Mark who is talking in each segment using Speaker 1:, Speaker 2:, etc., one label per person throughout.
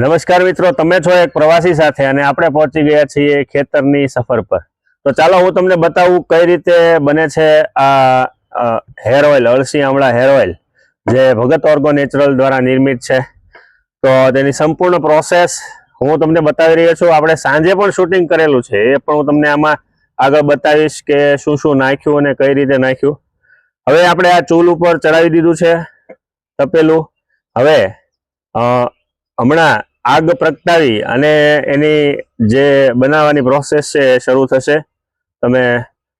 Speaker 1: નમસ્કાર મિત્રો, તમે છો એક પ્રવાસી સાથે અને આપણે પહોંચી ગયા છીએ ખેતરની સફર પર. તો ચાલો હું તમને બતાવું કઈ રીતે બને છે આ હેર ઓઇલ અળસી આમળા હેર ઓઇલ જે ભગત ઓર્ગો નેચરલ દ્વારા નિર્મિત છે. તો તેની સંપૂર્ણ પ્રોસેસ હું તમને બતાવી રહ્યો છું. આપણે સાંજે પણ શૂટિંગ કરેલું છે. એ પણ હું તમને આમાં આગળ બતાવીશ કે શું શું નાખ્યું અને કઈ રીતે નાખ્યું. હવે આપણે આ ચૂલ ઉપર ચડાવી દીધું છે, તપેલું. હવે હમણાં આગ પ્રગટાવી અને એની જે બનાવવાની પ્રોસેસ છે એ શરૂ થશે. તમે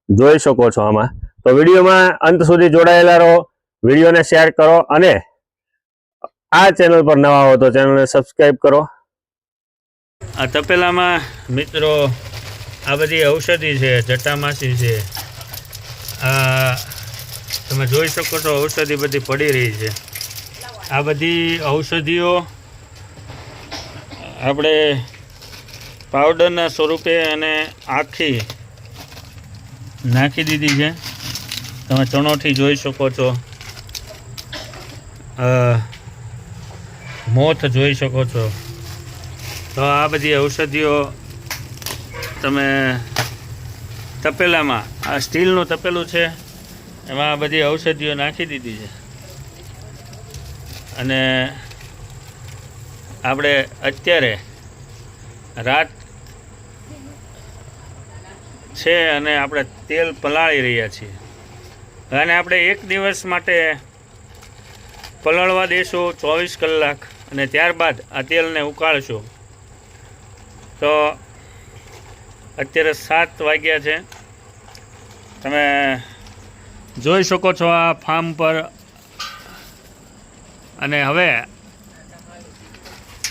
Speaker 1: જોઈ શકો છો આમાં. તો વિડીયોમાં અંત સુધી જોડાયેલા રહો, વિડીયોને શેર કરો અને આ ચેનલ પર નવા હો તો ચેનલને સબસ્ક્રાઈબ કરો.
Speaker 2: આ તપેલામાં મિત્રો આ બધી ઔષધિ છે, જટામાસી છે. આ તમે જોઈ શકો છો ઔષધિ બધી પડી રહી છે. આ બધી ઔષધિઓ આપણે પાવડરના સ્વરૂપે અને આખી નાખી દીધી છે. તમે ચણોથી જોઈ શકો છો. મોથ જોઈ શકો છો. તો આ બધી ઔષધિઓ તમે તપેલામાં, આ સ્ટીલનું તપેલું છે. એમાં આ બધી ઔષધિઓ નાખી દીધી છે. અને આપણે અત્યારે રાત છે અને આપણે તેલ પલાળી રહ્યા છીએ. અને આપણે એક દિવસ માટે પલાળવા દઈશું ચોવીસ કલાક અને ત્યારબાદ આ તેલને ઉકાળશું. તો અત્યારે સાત વાગ્યા છે. તમે જોઈ શકો છો આ ફાર્મ પર. અને હવે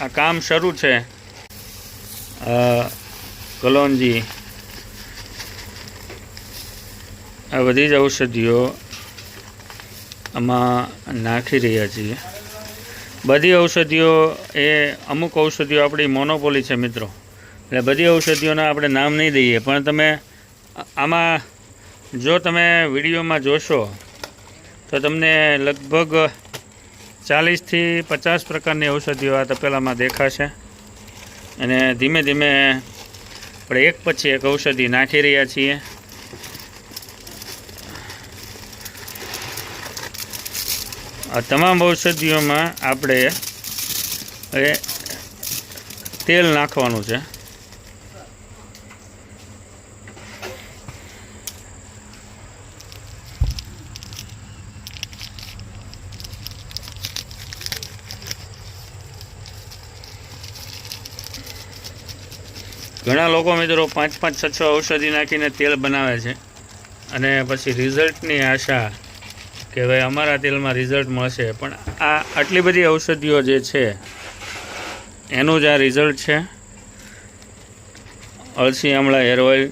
Speaker 2: આ કામ શરૂ છે. કલોનજી. આ બધી જ ઔષધિઓ આમાં નાખી રહ્યા છીએ. બધી ઔષધિઓ એ અમુક ઔષધિઓ આપણી મોનોપોલી છે મિત્રો. એટલે બધી ઔષધિઓના આપણે નામ નહીં દઈએ, પણ તમે આમાં જો તમે વિડીયોમાં જોશો, તો તમને લગભગ ચાલીસથી પચાસ પ્રકારની ઔષધિઓ આ તપેલામાં દેખાશે. અને ધીમે ધીમે આપણે એક પછી એક ઔષધિ નાખી રહ્યા છીએ. આ તમામ ઔષધિઓમાં આપણે તેલ નાખવાનું છે. ઘણા લોકો મિત્રો પાંચ પાંચ છ છ ઔષધિ નાખીને તેલ બનાવે છે. અને પછી રિઝલ્ટની આશા કે ભાઈ અમારા તેલમાં રિઝલ્ટ મળશે. પણ આ આટલી બધી ઔષધિઓ જે છે, એનું જ આ રિઝલ્ટ છે. અળસી આમળા હેર ઓઇલ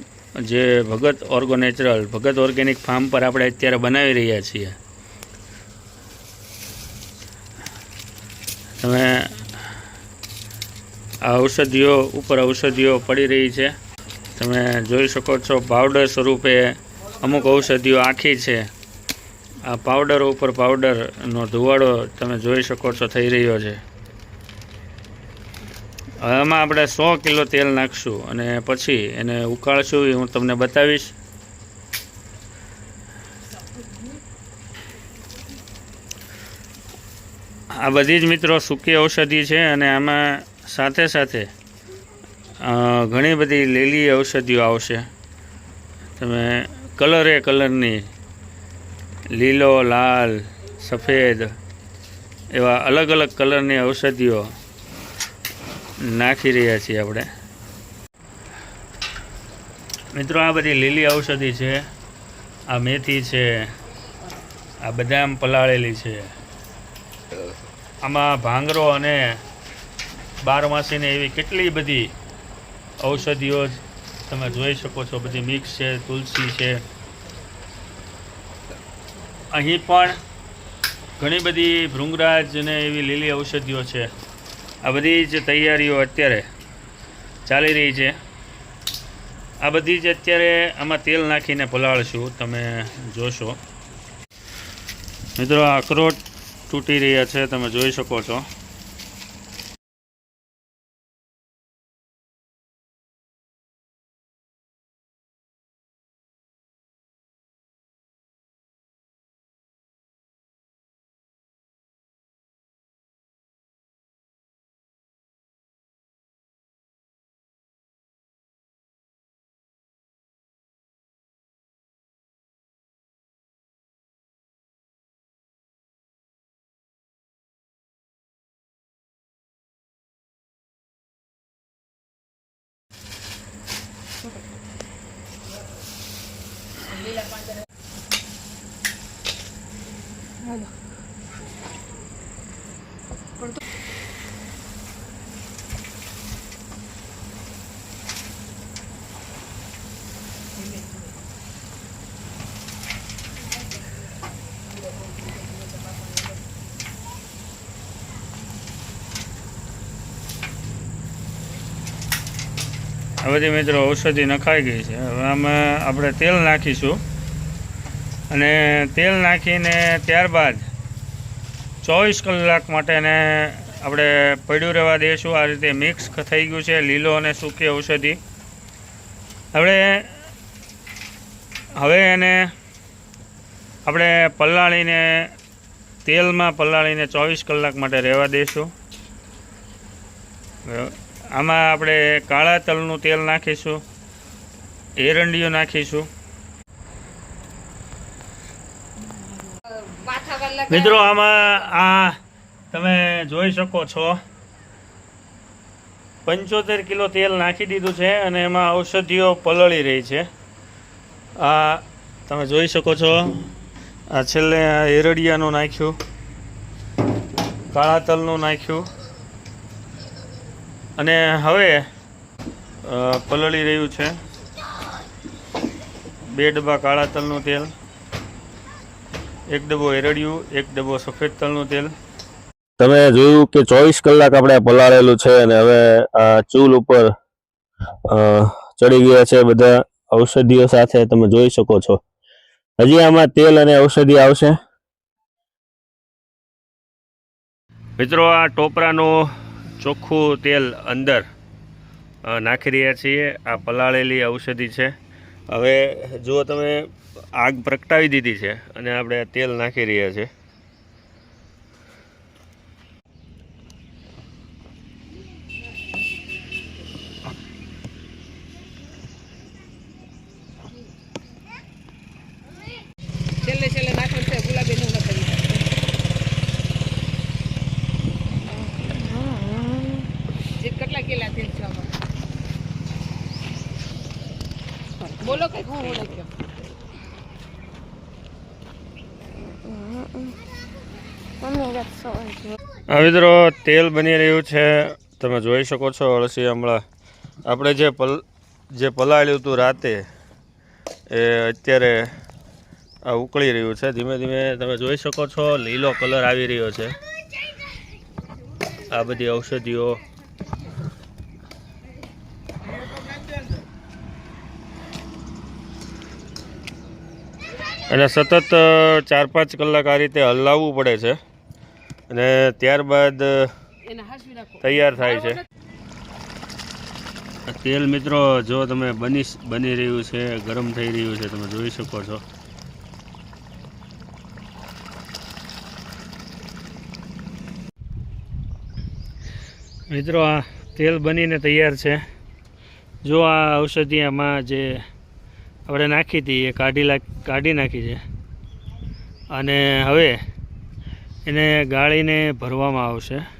Speaker 2: જે Bhagat orgo natural Bhagat organic farm પર આપણે અત્યારે બનાવી રહ્યા છીએ. તમે આ ઔષધિઓ ઉપર ઔષધિઓ પડી રહી છે. તમે જોઈ શકો છો પાવડર સ્વરૂપે અમુક ઔષધિઓ આખી છે. આ પાવડર ઉપર પાવડરનો ધુવાડો તમે જોઈ શકો છો, થઈ રહ્યો છે. આમાં આપણે સો કિલો તેલ નાખશું અને પછી એને ઉકાળશું, એ હું તમને બતાવીશ. આ બધી જ મિત્રો સૂકી ઔષધિ છે અને આમાં સાથે સાથે ઘણી બધી લીલી ઔષધિઓ આવશે. તમે કલરે કલરની, લીલો, લાલ, સફેદ, એવા અલગ અલગ કલરની ઔષધિઓ નાખી રહ્યા છીએ આપણે. મિત્રો, આ બધી લીલી ઔષધિ છે, આ મેથી છે, આ બદામ પલાળેલી છે. આમાં ભાંગરો અને બારમાસીને એવી કેટલી બધી ઔષધિઓ તમે જોઈ શકો છો, બધી મિક્સ છે, તુલસી છે. અહીં પણ ઘણી બધી ભૃંગરાજ અને એવી લીલી ઔષધિઓ છે. આ બધી જ તૈયારીઓ અત્યારે ચાલી રહી છે. આ બધી જ અત્યારે આમાં તેલ નાખીને પલાળશું, તમે જોશો. મિત્રો અખરોટ તૂટી રહ્યા છે, તમે જોઈ શકો છો. આ બધી મિત્રો ઔષધિ નખાઈ ગઈ છે. હવે આમાં આપણે તેલ નાખીશું. અને તેલ નાખીને ત્યારબાદ ચોવીસ કલાક માટે એને આપણે પડ્યું રહેવા દઈશું આ રીતે મિક્સ થઈ ગયું છે લીલો અને સૂકી ઔષધિ. હવે હવે એને આપણે પલાળીને, તેલમાં પલાળીને ચોવીસ કલાક માટે રહેવા દઈશું આમાં આપણે કાળા તલનું તેલ નાખીશું એરંડીઓ નાખીશું. મિત્રો આમાં આ તમે જોઈ શકો છો. પંચોતેર કિલો તેલ નાખી દીધું છે અને એમાં ઔષધિઓ પલળી રહી છે. આ તમે જોઈ શકો છો. આ છેલ્લે આ એરડિયાનું નાખ્યું. કાળા તલનું નાખ્યું. અને હવે પલળી રહ્યું છે. બે ડબ્બા કાળા તલનું તેલ. એક ડબ્બો એરડિયું એક ડબ્બો સફેદ તલનું તેલ.
Speaker 1: તમે જોયું કે ચોવીસ કલાક આપણે પલાળેલું છે અને હવે આ ચૂલ ઉપર ચડી ગયા છે બધા ઔષધિઓ સાથે. તમે જોઈ શકો છો. હજી આમાં તેલ અને ઔષધિ આવશે. મિત્રો આ ટોપરાનું ચોખ્ખું તેલ અંદર નાખી રહ્યા છીએ. આ પલાળેલી ઔષધિ છે. હવે જો તમે આગ પ્રગટાવી દીધી છે અને આપણે તેલ નાખી રહ્યા
Speaker 3: છે. કેટલા કેલા બોલો કઈ હું નાખ્યો.
Speaker 2: મિત્રો, તેલ બની રહ્યું છે. તમે જોઈ શકો છો અળસી હમણાં. આપણે જે પલ, જે પલાળ્યું હતું રાતે, એ અત્યારે આ ઉકળી રહ્યું છે. ધીમે ધીમે તમે જોઈ શકો છો, લીલો કલર આવી રહ્યો છે. આ બધી ઔષધિઓ અને સતત ચાર પાંચ કલાક આ રીતે હલાવવું પડે છે. અને ત્યારબાદ તૈયાર થાય છે. તેલ મિત્રો જો તમે બની બની રહ્યું છે ગરમ થઈ રહ્યું છે તમે જોઈ શકો છો. મિત્રો આ તેલ બનીને તૈયાર છે. જો આ ઔષધિયામાં જે આપણે નાખી હતી એ કાઢી કાઢી નાખી છે. અને હવે એને ગાળીને ભરવામાં આવશે.